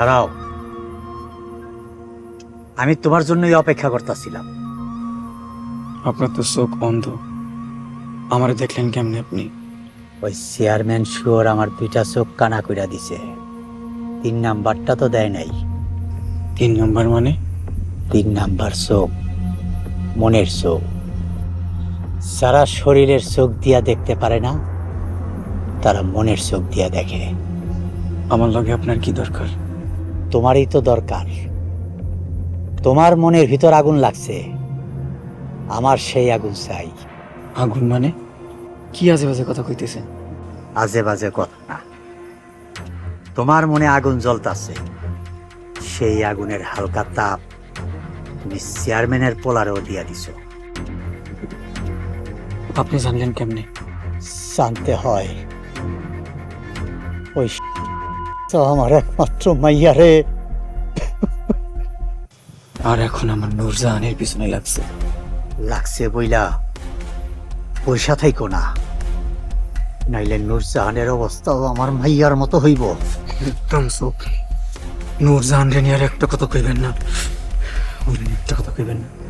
দাঁড়াও। আমি তোমার জন্যই অপেক্ষা করতেছিলাম। আপনার তো চোখ অন্ধ আমার দেখলেন কেমনে আপনি? ওই চেয়ারম্যান শুয়োর আমার দুইটা চোখ কানা কইরা দিছে। তিন নাম্বারটা তো দেয় নাই। তিন নম্বর মানে? তিন নাম্বার চোখ মনের চোখ। সারা শরীরের চোখ দিয়া দেখতে পারে না তারা মনের চোখ দিয়া দেখে। আমার লগে আপনার কি দরকার? তোমারই তো দরকার। তোমার মনের ভিতর আগুন লাগছে। আমার সেই আগুন চাই। আগুন মানে? কি আজে বাজে কথা কইতেছেন? আজে বাজে কথা। না তোমার মনে আগুন জ্বলতাছে। সেই আগুনের হালকা তাপ তুমি চেয়ারম্যানের পোলারেও দিয়া দিছো। আপনি জানলেন কেমনে? জানতে হয়। ওই তো আমার একমাত্র মাইয়া রে। আর এখন আমার নূরজাহানের পিছনে লাগছে। লাগছে বইলা পয়সা থাইকো না। নাইলে নুরজাহানের অবস্থাও আমার মাইয়ার মতো হইব। একদম চোখ। নূরজাহান রে নিয়ে আর একটা কথা কইবেন না। একটা কথা কইবেন না।